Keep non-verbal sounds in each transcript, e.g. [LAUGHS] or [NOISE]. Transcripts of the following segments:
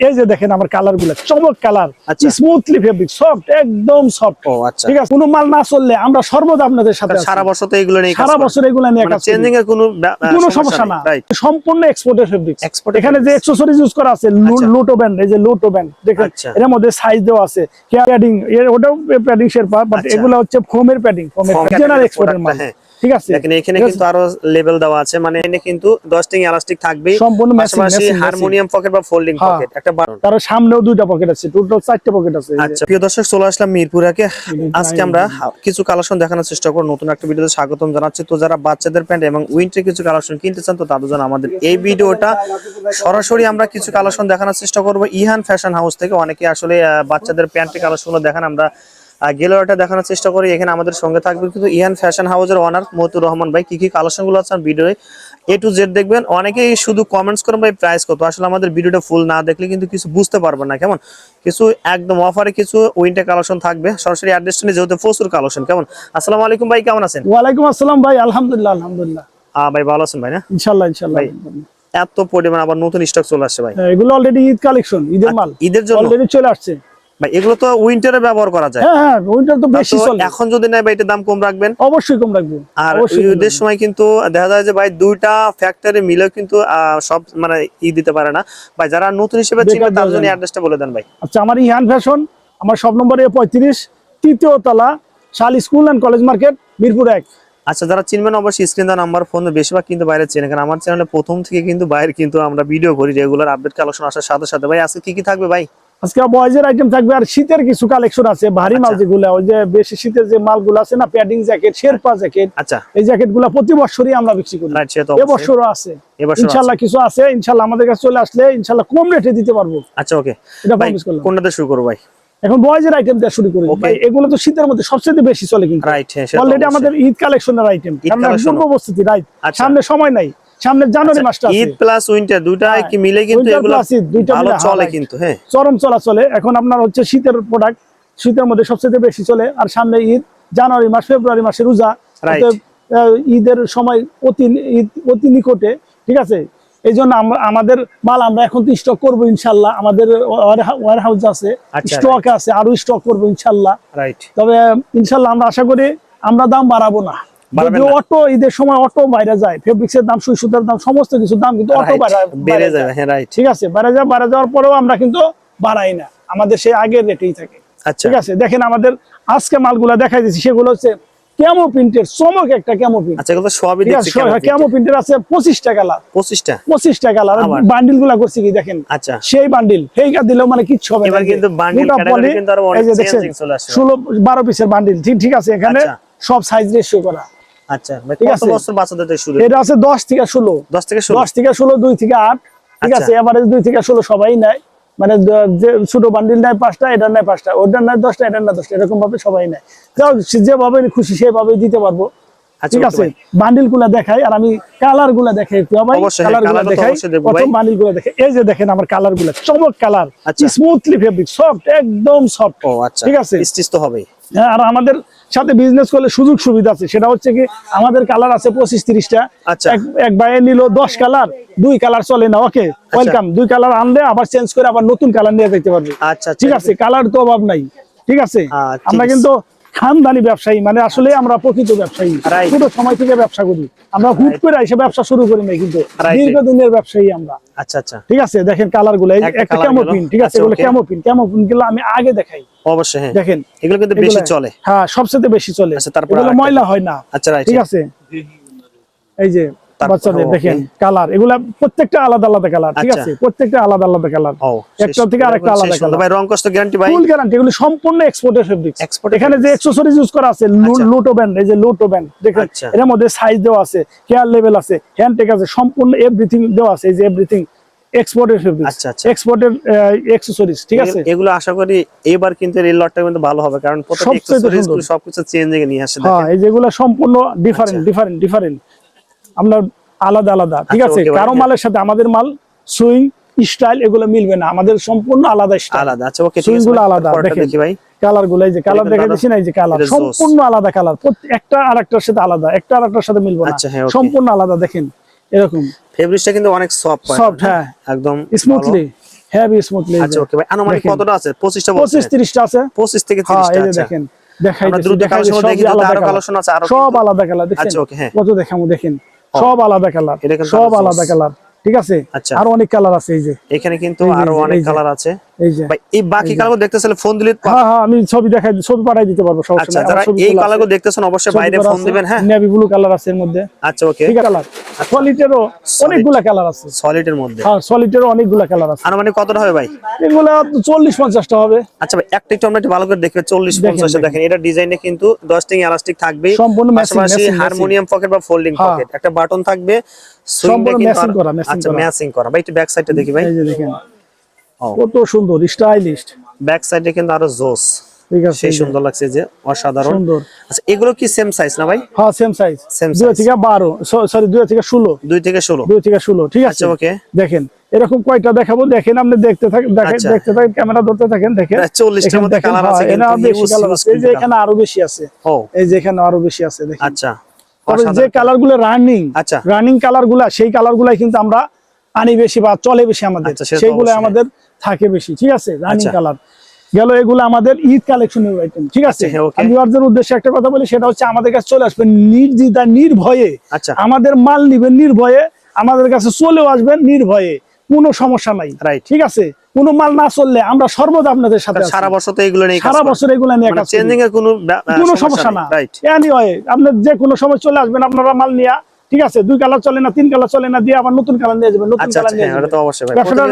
এই যে দেখেন আমার কালারগুলা চমক কালার। স্মুথলি ফেব্রিক সফট একদম সফট আচ্ছা ঠিক আছে কোনো মাল না চললে আমরা সর্বদা আপনাদের সাথে সারা বছর তো এগুলো নেই সারা বছর এগুলো নিয়ে কাজ চেঞ্জিং এর কোনো কোনো সমস্যা না সম্পূর্ণ এক্সপোর্টের ফেব্রিক এখানে যে। অ্যাকসেসরিজ ইউজ করা আছে আচ্ছা। লুটো ব্যান্ড এই যে লুটো ব্যান্ড দেখেন আচ্ছা। এর মধ্যে সাইজ দেওয়া আছে প্যাডিং ওটাও প্যাডিং শেরপা বাট। এগুলো হচ্ছে ফোমের প্যাডিং ফোমের জেনারেল এক্সপোর্টের মাল হ্যাঁ। ঠিক আছে? দেখেন এখানে কিন্তু আরও লেভেল দেওয়া আছে। মানে এখানে কিন্তু 10 টিং ইলাস্টিক থাকবে সম্পূর্ণ পাশাপাশি হারমোনিয়াম পকেট বা ফোল্ডিং হ্যাঁ। পকেট একটা তার সামনেও দুইটা পকেট আছে টোটাল চারটে পকেট আছে। আচ্ছা প্রিয় দর্শক চলে আসলাম মিরপুরাকে। আজকে আমরা কিছু কালেকশন দেখানোর চেষ্টা করব। নতুন একটা ভিডিওতে স্বাগতম জানাচ্ছি। তো যারা বাচ্চাদের প্যান্ট এবং উইন্টার কিছু কালেকশন কিনতে চান তো তাদের জন্য আমাদের এই ভিডিওটা সরাসরি আমরা কিছু কালেকশন দেখানোর চেষ্টা করব। ইহান ফ্যাশন হাউস থেকে অনেকে আসলে বাচ্চাদের প্যান্টের কালেকশনগুলো দেখান। আমরা গেলোয়াটা দেখানোর চেষ্টা করি এখানে আমাদের সঙ্গে থাকবে কিন্তু ইহান ফ্যাশন হাউসের ওনার মতুর রহমান ভাই। কি কি কালেকশনগুলো আছে ভিডিওয়ে? এ টু জেড দেখবেন। অনেকেই শুধু কমেন্টস করেন ভাই প্রাইস কত? আসলে আমাদের ভিডিওটা ফুল না দেখলে কিন্তু কিছু বুঝতে পারবেন না কেমন? কিছু একদম অফারে কিছু উইন্টার কালেকশন থাকবে। সরাসরি অ্যাড্রেসটা নিয়ে যেহেতু প্রচুর কালেকশন কেমন? আসসালামু আলাইকুম ভাই কেমন আছেন? ওয়ালাইকুম আসসালাম ভাই আলহামদুলিল্লাহ আলহামদুলিল্লাহ। আহ ভাই ভালো আছেন ভাই না? ইনশাল্লাহ ইনশাল্লাহ ভাই, এত পরিমাণ আবার নতুন স্টক চলে আসছে ভাই। হ্যাঁ, এগুলো অলরেডি ঈদ কালেকশন ঈদের মাল। ঈদের জন্য? অলরেডি চলে আসছে। ভাই এগুলো তো উইন্টারে ব্যবহার করা যায়। হ্যাঁ হ্যাঁ ওইটার তো বেশি চলে। এখন যদি ভাই এটার দাম কম রাখবেন। অবশ্যই কম আর ঈদের সময় কিন্তু দেখা যায় যে ভাই দুইটা ফ্যাক্টরি মিলেও কিন্তু সব মানে ই দিতে পারে না। ভাই যারা নতুন হিসেবে চিনবে তার জন্য অ্যাড্রেসটা বলে দেন ভাই। আচ্ছা আমার ইহান ফ্যাশন আমার সব নম্বর এ পঁয়ত্রিশ তৃতীয় তলা শাল school and college market Mirpur এক। আচ্ছা যারা চিনবেন অবশ্যই স্ক্রিন দেওয়া নাম্বার ফোন বেশিরভাগ কিন্তু বাইরে চেনে কারণ আমার চ্যানেলে প্রথম থেকে কিন্তু বাইরে কিন্তু আমরা ভিডিও করি রেগুলার আপডেট কালেকশন আসার সাথে সাথে। ভাই আজকে কি কি থাকবে ভাই? আজকে বয়েজের আইটেম থাকবে আর শীতের কিছু কালেকশন আছে ভারী মাল আচ্ছা। যেগুলো ওই যে বেশি শীতের যে মালগুলো আছে না প্যাডিং জ্যাকেট শেরপা জ্যাকেট আচ্ছা। এই জ্যাকেটগুলা প্রতি বছরই আমরা বিক্রি করি। এবছরও আছে। ইনশাল্লাহ কিছু আছে ইনশাল্লাহ আমাদের কাছে চলে আসলে ইনশাল্লাহ কম রেটে দিতে পারব। আচ্ছা ওকে। এটা promise করলাম। কোনটাতে শুরু করব ভাই? এখন বয়েজের আইটেম শুরু করি। ভাই এগুলো তো শীতের মধ্যে সবচেয়ে বেশি চলে কিন্তু। রাইট হ্যাঁ অলরেডি আমাদের ঈদ কালেকশনের আইটেম পূর্ব রাইট। সামনে সময় নাই। সামনে জানুয়ারি মাসটা ঈদ প্লাস উইন্টার হ্যাঁ, কি মিলে কিন্তু এগুলো ভালো চলে কিন্তু হ্যাঁ। চরম এখন আপনার হচ্ছে শীতের প্রোডাক্ট শীতের মধ্যে সবচেয়ে বেশি চলে। আর সামনে ঈদ জানুয়ারি মাস ফেব্রুয়ারি মাসে রোজা। ঈদের সময় অতি ঈদ অতি নিকটে ঠিক আছে? এই জন্য আমাদের মাল আমরা এখন তো স্টক করব ইনশাল্লাহ। আমাদের ওয়ার হাউস আছে আচ্ছা, স্টক আছে আরও স্টক করব ইনশাল্লাহ। তবে ইনশাল্লাহ আমরা আশা করি আমরা দাম বাড়াবো না? অটো ঈদের সময় অটো বাইরে যায় ফেব্রিক্সের দাম সুই সুতার দাম সমস্ত কিছু দাম কিন্তু অটো বেড়ে যায়। হ্যাঁ রাইট ঠিক আছে বাইরে যায় বাইরে যাওয়ার পরেও আমরা কিন্তু বাড়াই না। আমাদের সেই আগের রেটেই থাকে। আচ্ছা। ঠিক আছে দেখেন আমাদের আজকে মালগুলা দেখাই দিচ্ছি সেগুলো হচ্ছে কেমো প্রিন্টের চমক একটা কেমো প্রিন্ট আচ্ছা এগুলো সবই দেখছি কেমো প্রিন্টের আছে পঁচিশটা কালার পঁচিশটা পঁচিশটা কালার আবার? বান্ডিলগুলা করছি কি দেখেন? আচ্ছা। সেই বান্ডিল সেইটা দিলেও মানে কিচ্ছু হবে না কিন্তু আরও অনেক চলে পিসের বান্ডিল ঠিক ঠিক আছে এখানে আচ্ছা। সব সাইজ রেশিও করা। আচ্ছা ঠিক আছে। বছর বাচ্চাদের শুরু? এটা আছে দশ থেকে থেকে ঠিক। আছে? এভারেজ থেকে ষোলো সবাই নেয়। মানে ছোট বান্ডিল নেয় পাঁচটা এটার নেয় পাঁচটা। ওটার নেয় দশটা এটার নেয় দশটা। এরকম ভাবে সবাই নেয়। যাও সে যেভাবে খুশি সেভাবে দিতে পারব। আচ্ছা, ঠিক আছে? বান্ডিলগুলা দেখাই আর আমি কালারগুলা দেখাই একটু কালারগুলা দেখাই। প্রথম বান্ডিলগুলা দেখে এই যে দেখেন আমার কালারগুলা চমক কালার। স্মুথলি ফেব্রিক সফট একদম সফট আচ্ছা। ঠিক আছে? স্টিচ তো হবেই। হ্যাঁ, আর আমাদের সাথে বিজনেস করলে সুযোগ সুবিধা আছে। সেটা হচ্ছে কি আমাদের কালার আছে পঁচিশ তিরিশটা। আচ্ছা। এক বাইরে নিল দশ কালার দুই কালার চলে না ওকে ওয়েলকাম দুই কালার আনলে আবার চেঞ্জ করে আবার নতুন কালার নিয়ে যেতে পারবে। আচ্ছা আচ্ছা ঠিক আছে কালার তো অভাব নাই। ঠিক আছে? আমরা কিন্তু খানদানি ব্যবসায়ী মানে আসলে আমরা প্রকৃত ব্যবসায়ী। ছোট সময় থেকে ব্যবসা করি। আমরা হুট করে এসে ব্যবসা শুরু করি না কিন্তু। দীর্ঘদিনের ব্যবসায়ী আমরা। আচ্ছা আচ্ছা। ঠিক আছে? দেখেন কালারগুলো একটা একটা colour ক্যামো গেলো। পিন ঠিক আছে? আচ্ছা, এগুলো okay. ক্যামো পিন ক্যামো পিনগুলো আমি আগে দেখাই। অবশ্যই হ্যাঁ। দেখেন এগুলো কিন্তু বেশি চলে। হ্যাঁ সবচেয়ে বেশি চলে। আচ্ছা, তারপর ময়লা হয় না। আচ্ছা ঠিক আছে? এই যে বাচ্চাদের দেখেন কালার এগুলা প্রত্যেকটা আলাদা আলাদা কালার ঠিক আচ্ছা। আছে? প্রত্যেকটা আলাদা আলাদা কালার একটা থেকে আরেকটা আলাদা কালার ভাই রং কষ্ট গ্যারান্টি ভাই? ফুল গ্যারান্টি এগুলো সম্পূর্ণ এক্সপোর্টের ফেব্রিক এখানে যে অ্যাকসেসরিজ ইউজ করা আছে আচ্ছা। ব্যান্ড এই যে লুটো ব্যান্ড দেখেন আচ্ছা। এর মধ্যে সাইজ দেওয়া আছে হেয়ার লেভেল আছে হ্যান্ড টেক আছে সম্পূর্ণ এভরিথিং দেওয়া আছে এই যে এভরিথিং এক্সপোর্টের ফেব্রিক আচ্ছা, আচ্ছা। এক্সপোর্টের অ্যাকসেসরিজ ঠিক আছে? এগুলো আশা করি এবার কিন্তু এই লটটা কিন্তু ভালো হবে কারণ প্রত্যেকটা সবকিছু চেঞ্জিং নিয়ে আসে হ্যাঁ এই যেগুলো সম্পূর্ণ ডিফারেন্ট। ডিফারেন্ট ডিফারেন্ট আমরা আলাদা আলাদা ঠিক আচ্ছা, আছে? কারও মালের সাথে আমাদের মাল সুইং স্টাইল এগুলো মিলবে না। আমাদের সম্পূর্ণ আলাদা স্টাইল। আলাদা আচ্ছা ওকে সুইংগুলো আলাদা দেখি ভাই। কালারগুলো এই যে কালার দেখা দিচ্ছি না এই যে কালার। সম্পূর্ণ আলাদা কালার। একটা আর একটার সাথে আলাদা একটা আর একটার সাথে মিলবে না। আচ্ছা, হ্যাঁ, সম্পূর্ণ আলাদা দেখেন এরকম। ফেব্রিকটা কিন্তু অনেক সফট সফট হ্যাঁ। একদম স্মুথলি হেভি স্মুথলি আচ্ছা ওকে ভাই। আনুমানিক। কতটা আছে? পঁচিশটা পঁচিশ বলছে তিরিশটা আছে। পঁচিশ থেকে হ্যাঁ তিরিশটা এই যে আচ্ছা দেখেন দেখাই আরও কালেকশন আছে আরও সব আলাদা কালার দেখেন। আচ্ছা, okay, হ্যাঁ। কত দেখামু দেখেন। সব আলাদা কালার সব আলাদা কালার। ঠিক আছে? আচ্ছা। আর অনেক কালার আছে এই যে। এখানে কিন্তু আরও অনেক কালার আছে। এই যে ভাই এই বাকি কালারগুলো দেখতেছেন ফোন দিলে হ্যাঁ হ্যাঁ আমি ছবি দেখাই ছবি পাঠাই দিতে পারব আচ্ছা যারা এই কালারগুলো দেখতেছেন অবশ্যই বাইরে ফোন দিবেন হ্যাঁ। নেভি ব্লু কালার আছে এর মধ্যে। আচ্ছা ওকে। ঠিক কালার সলিটেরও অনেকগুলা কালার আছে। সলিডের মধ্যে। হ্যাঁ সলিটেরও অনেকগুলা কালার আছে। আনুমানিক কতটা হবে ভাই? এগুলা চল্লিশ পঞ্চাশটা হবে। আচ্ছা ভাই একটা একটু আমরা একটু ভালো করে দেখবে দেখেন, এটা ডিজাইনে কিন্তু থাকবে সম্পূর্ণ হারমোনিয়াম পকেট বা ফোল্ডিং। পকেট একটা বাটন থাকবে সম্পূর্ণ করা, আচ্ছা ম্যাচিং করা। ভাই একটু ব্যাক সাইডটা দেখি ভাই। এই যে দেখেন। কত সুন্দর স্টাইলিশ ব্যাক সাইডে কিন্তু আরও জোস। ঠিক আছে সেই সুন্দর লাগছে যে অসাধারণ। সুন্দর। আচ্ছা এগুলো কি সেম সাইজ না ভাই? হ্যাঁ সেম সাইজ Same দুই size। থেকে বারো সরি দুই থেকে ষোলো। দুই থেকে ষোলো। দুই থেকে ষোলো ঠিক আছে। আচ্ছা ওকে দেখেন এরকম কয়টা দেখাবো? দেখেন আপনি দেখতে থাকেন আচ্ছা। দেখতে থাকেন ক্যামেরা ধরতে থাকেন দেখেন। 40 টার মতো দেখেন, colour হ্যাঁ, আছে কিন্তু আছে। এই যে এখানে আরও বেশি আছে। এই যে এখানে আরও বেশি আছে দেখেন। আচ্ছা যে কালারগুলো রানিং আচ্ছা। রানিং কালারগুলা সেই কালার গুলাই কিন্তু আমরা আনি বেশি বা চলে বেশি আমাদের। আচ্ছা, সেইগুলো আমাদের থাকে বেশি ঠিক আছে? রানিং আচ্ছা। কালার গেল এগুলো আমাদের ঈদ কালেকশনের আইটেম ঠিক আছে? আচ্ছা, অর্জের উদ্দেশ্যে একটা কথা বলি সেটা হচ্ছে আমাদের কাছে চলে আসবেন নির্দ্বিধা নির্ভয়ে। আচ্ছা। আমাদের মাল নিবেন নির্ভয়ে আমাদের কাছে চলেও আসবেন নির্ভয়ে। কোনো সমস্যা নাই। রাইট ঠিক আছে? কোনো মাল না চললে আমরা সর্বদা আপনাদের সাথে সারা বছর তো এগুলো নেই সারা বছর এগুলো নিয়ে কাজ চেঞ্জিং এর কোনো কোনো সমস্যা না। রাইট এনিওয়ে আপনি যে কোনো সময় চলে আসবেন আপনারা মাল নিয়ে। ঠিক আছে দুই কালার চলে না তিন কালার চলে না দিয়ে আবার নতুন কালার নিয়ে যাবেন নতুন আচ্ছা কালার আচ্ছা নিয়ে অবশ্যই ভাই। ব্যবসাটা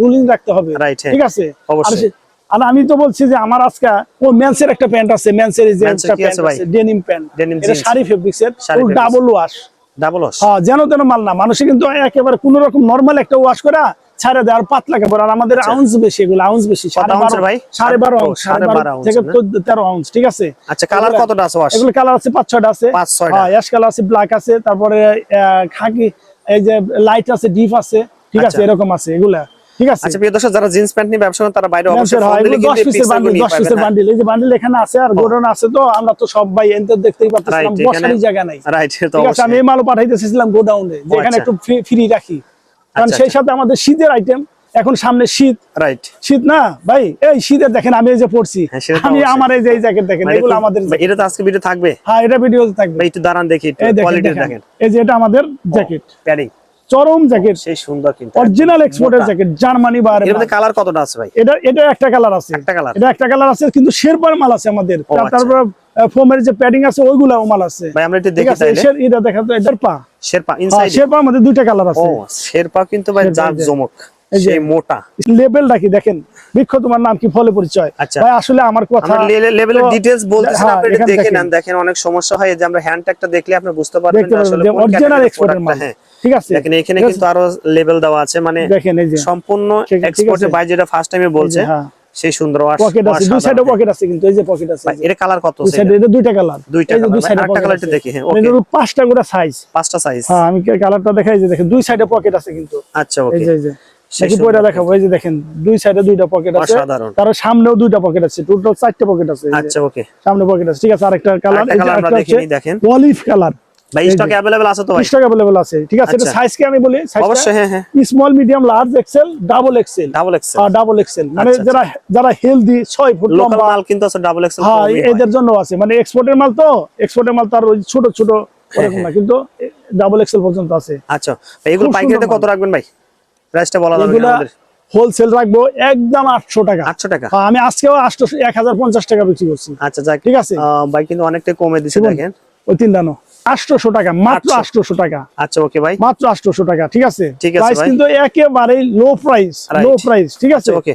রুলিং রাখতে হবে। হ্যাঁ। ঠিক আছে? অবশ্যই। আর আমি তো বলছি যে আমার আজকে ও মেন্সের একটা প্যান্ট আছে মেন্সের যে একটা প্যান্ট আছে ডেনিম প্যান্ট এটা শাড়ি ফেব্রিক্স এর ডাবল ওয়াশ ডাবল ওয়াশ হ্যাঁ যেন তেন মাল না মানুষে কিন্তু একেবারে কোন রকম নর্মাল একটা ওয়াশ করে ছাড়ে দেয় আর পাতলা কাপড় আর আমাদের আউন্স বেশি এগুলো আউন্স বেশি সাড়ে বারো আউন্স সাড়ে বারো থেকে তেরো আউন্স ঠিক আছে? আচ্ছা কালার কতটা আছে এগুলো কালার আছে পাঁচ ছয়টা আছে। পাঁচ ছয়টা। হ্যাঁ অ্যাশ কালার আছে ব্ল্যাক আছে তারপরে খাকি এই যে লাইট আছে ডিপ আছে ঠিক আছে আচ্ছা। এরকম আছে এগুলা ঠিক আছে? আচ্ছা প্রিয় দর্শক যারা জিন্স প্যান্ট নিয়ে ব্যবসা করেন তারা বাইরে অবশ্যই ফোন দিলে কিন্তু 10 পিসের বান্ডিল 10 পিসের। বান্ডিল এই যে বান্ডিল এখানে আছে আর গোডাউন আছে তো আমরা তো সব ভাই এনতে দেখতেই পাচ্ছিলাম বসারই জায়গা নাই। রাইট তো আমি মালও পাঠাইতেছিলাম গোডাউনে যেখানে আচ্ছা। একটু ফ্রি রাখি। কারণ আচ্ছা, সেই সাথে আমাদের শীতের আইটেম এখন সামনে শীত। রাইট শীত না? ভাই এই শীতের দেখেন আমি এই যে পড়ছি হ্যাঁ, আমি আমার এই যে এই জ্যাকেট দেখেন এগুলো আমাদের এটা তো আজকে ভিডিও থাকবে। হ্যাঁ এটা ভিডিও থাকবে। ভাই একটু দাঁড়ান দেখি কোয়ালিটি দেখেন এই যে এটা আমাদের জ্যাকেট প্যাডিং চরম জ্যাকেট সেই সুন্দর কিন্তু অরিজিনাল এক্সপোর্টের জ্যাকেট জার্মানি বা এর মধ্যে কালার কতটা আছে ভাই? এটা এটা একটা কালার আছে। একটা কালার এটা একটা কালার আছে কিন্তু শেরপার মাল আছে আমাদের। আচ্ছা। তারপর ফোমের যে প্যাডিং আছে ওইগুলাও মাল আছে। ভাই আমরা ঠিক দেখি তাইলে। এটা দেখা তো এটার পা। শেরপা হ্যাঁ, ইনসাইড শেরপার মধ্যে দুইটা কালার ও আছে শেরপা কিন্তু ভাই শেরপা জাক জমক সেই মোটা। লেবেলটা কি দেখেন? বৃক্ষ তোমার নাম কি? ফলে পরিচয়। আচ্ছা। ভাই আসলে আমার কথা তো- ডিটেইলস বলতেছেন হ্যাঁ, আপনি এটা দেখে নেন। দেখেন অনেক সমস্যা হয়। যে আমরা হ্যান্ড ট্যাগটা দেখলে আপনি বুঝতে পারবেন পাবেন আসলে অরিজিনাল এক্সপোর্টের মাল। হ্যাঁ। ঠিক আছে? দেখেন এখানে কিন্তু আরও লেভেল দেওয়া আছে। মানে সম্পূর্ণ এক্সপোর্টের আছে। যেটা ফার্স্ট টাইমে বলছে হ্যাঁ। সেই সুন্দর পকেট আছে দুই সাইডে পকেট আছে কিন্তু এই যে পকেট আছে এটা কালার কত দুই সাইডে এটা দুইটা কালার দুইটা এই যে দুই সাইডে পকেট colour দেখি, হ্যাঁ। পাঁচটা করে সাইজ পাঁচটা সাইজ হ্যাঁ আমি কালারটা দেখাই যে দেখেন দুই সাইডে পকেট আছে কিন্তু। আচ্ছা এই ওকে যে এই যে। সেই নাকি দেখাবো। এই যে দেখেন দুই সাইডে দুইটা পকেট আছে। তার সামনেও দুইটা পকেট আছে। টোটাল চারটে পকেট আছে। আচ্ছা ওকে সামনে পকেট আছে। ঠিক আছে আরেকটা কালার দেখেন। অলিভ কালার ঠিক আছে ডাবল পর্যন্ত আছে। আচ্ছা কত রাখবেন ভাই? বলা হোলসেল রাখব একদম আটশো টাকা। আটশো টাকা। আমি আজকেও আটশো এক হাজার পঞ্চাশ টাকা বিক্রি করছি। আচ্ছা ঠিক আছে? অনেকটা কমে দিচ্ছে দেখেন। ওই তিন দানো 800 টাকা মাত্র 800 টাকা। আচ্ছা ওকে ভাই মাত্র 800 টাকা ঠিক আছে? প্রাইস কিন্তু একেবারে লো প্রাইস লো প্রাইস ঠিক আছে? ওকে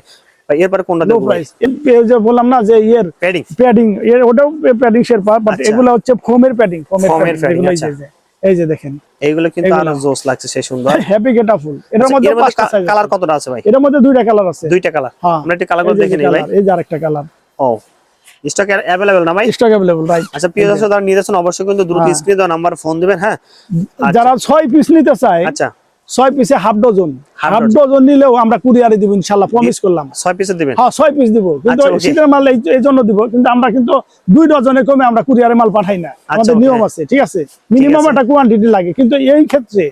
আচ্ছা, আচ্ছা। আচ্ছা। এই যে দেখেন। এইগুলো কিন্তু আরও ফুল [LAUGHS] এটার মধ্যে কালার কতটা আছে ভাই? এটার মধ্যে দুইটা কালার আছে। দুইটা কালার দেখে নিই এই যে আরেকটা কালার ও oh। স্টক অ্যাভেলেবল না ভাই স্টক अवेलेबल রাইট আচ্ছা প্রিয় দর্শক যারা নিতেছেন অবশ্যই কিন্তু দ্রুত হ্যাঁ। স্ক্রিনে দেওয়া নাম্বার ফোন দিবেন হ্যাঁ যারা ছয় পিস নিতে চায় আচ্ছা ছয় পিসে half dozen Half half dozen। Dozen নিলেও আমরা কুরিয়ারে দিব ইনশাআল্লাহ প্রমিস করলাম ছয় পিসে দিবেন হ্যাঁ ছয় পিস দিব কিন্তু আচ্ছা, okay। শীতের মাল এই- এই জন্য দিব কিন্তু আমরা কিন্তু দুই ডজনে কমে আমরা কুরিয়ারে মাল পাঠাই না আমাদের okay। নিয়ম আছে ঠিক আছে মিনিমাম আছে। একটা কোয়ান্টিটি লাগে কিন্তু এই ক্ষেত্রে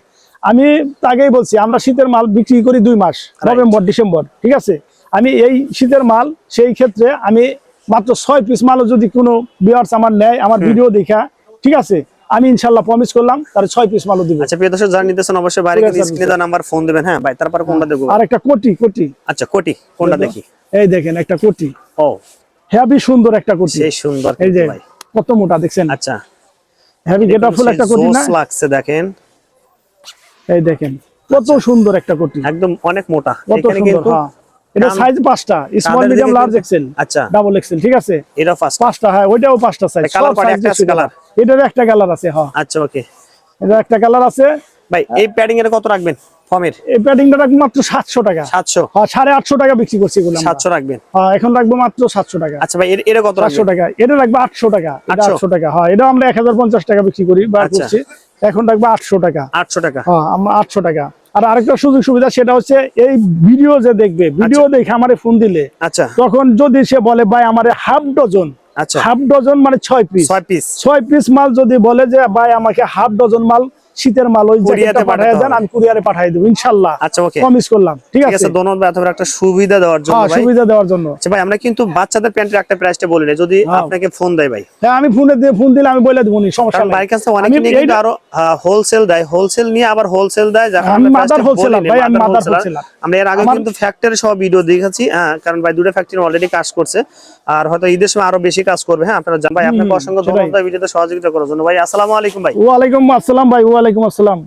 আমি আগেই বলছি আমরা শীতের মাল বিক্রি করি দুই মাস নভেম্বর ডিসেম্বর ঠিক আছে আমি এই শীতের মাল সেই ক্ষেত্রে আমি মাত্র ছয় পিস মালও যদি কোনো বিয়ার্স আমার নেয় আমার ভিডিও দেখা ঠিক আছে? আমি ইনশাল্লাহ প্রমিস করলাম তার ছয় পিস মালও দিব। আচ্ছা প্রিয় দর্শক যারা নিতেছেন অবশ্যই বাইরে স্ক্রিনে দেওয়া নাম্বার ফোন দিবেন হ্যাঁ? ভাই তারপরে কোনটা দেখব? আর একটা কোটি কোটি। আচ্ছা কোটি কোনটা দেখি? এই দেখেন একটা কোটি। ও। হেভি সুন্দর একটা কোটি। সেই সুন্দর এই যে কত মোটা দেখছেন? আচ্ছা। হেভি গেটা ফুল একটা কোটি না? লাগছে দেখেন। এই দেখেন কত সুন্দর একটা কোটি। একদম অনেক মোটা। এখানে কিন্তু হ্যাঁ। এটা সাইজ পাঁচটা স্মল মিডিয়াম লার্জ এক্সেল আচ্ছা। ডাবল এক্সেল ঠিক আছে? এটা পাঁচটা হ্যাঁ ওইটাও পাঁচটা সাইজ একটা আছে এটার একটা কালার আছে হ্যাঁ আচ্ছা ওকে এটা একটা কালার আছে। ভাই এই প্যাডিং এর কত রাখবেন ফর্মের এই প্যাডিংটা রাখব মাত্র সাতশো টাকা। সাতশো। হ্যাঁ সাড়ে আটশো টাকা বিক্রি করছি এগুলো আমরা। সাতশো রাখবেন। হ্যাঁ এখন রাখব মাত্র সাতশো টাকা। আচ্ছা ভাই এর- এটা কত সাতশো রাখবেন টাকা। এটা রাখব আটশো টাকা। এটা 800 আটশো টাকা। হ্যাঁ এটা আমরা এক হাজার পঞ্চাশ টাকা বিক্রি করি বার আচ্ছা। করছি। এখন রাখব আটশো টাকা। আটশো টাকা। হ্যাঁ আমরা আটশো টাকা। আর আরেকটা সুযোগ সুবিধা সেটা হচ্ছে এই ভিডিও যে দেখবে ভিডিও দেখে আমার ফোন দিলে আচ্ছা। তখন যদি সে বলে ভাই আমার হাফ ডজন আচ্ছা। হাফ ডজন মানে ছয় পিস ছয় পিস ছয় পিস মাল যদি বলে যে ভাই আমাকে হাফ ডজন মাল শীতের মাল ওই জ্যাকেটটা পাঠিয়ে দেন আমি কুরিয়ারে পাঠিয়ে দেবো ইনশাল্লাহ। আচ্ছা ওকে। প্রমিস করলাম ঠিক আছে আছে? দোনো অথবা একটা সুবিধা দেওয়ার জন্য হ্যাঁ ভাই। সুবিধা দেওয়ার জন্য। আচ্ছা ভাই আমরা কিন্তু বাচ্চাদের প্যান্টের একটা প্রাইসটা বলি না যদি হ্যাঁ। আপনাকে ফোন দেয় ভাই। হ্যাঁ আমি ফোনে দিয়ে ফোন দিলে আমি বলে দেবো নি, সমস্যা নাই। ভাইয়ের কাছে অনেকে নিয়ে কিন্তু আরও হোলসেল দেয়। হোলসেল নিয়ে আবার হোলসেল দেয় যার কারণে wholesaler, বলিনি, ভাই, আমি wholesaler। wholesaler। আমরা এর আগে কিন্তু ফ্যাক্টরি সহ ভিডিও দেখেছি হ্যাঁ কারণ ভাই দুটো ফ্যাক্টরি অলরেডি কাজ করছে। আর হয়তো ঈদের সময় আরও বেশি কাজ করবে হ্যাঁ আপনারা জান- ভাই আপনাকে অসংখ্য ধন্যবাদ ভিডিওতে সহযোগিতা করার জন্য। ভাই আসসালামু আলাইকুম ভাই। ওয়ালাইকুম আসসালাম ভাই ওয়ালাইকুম আসসালাম।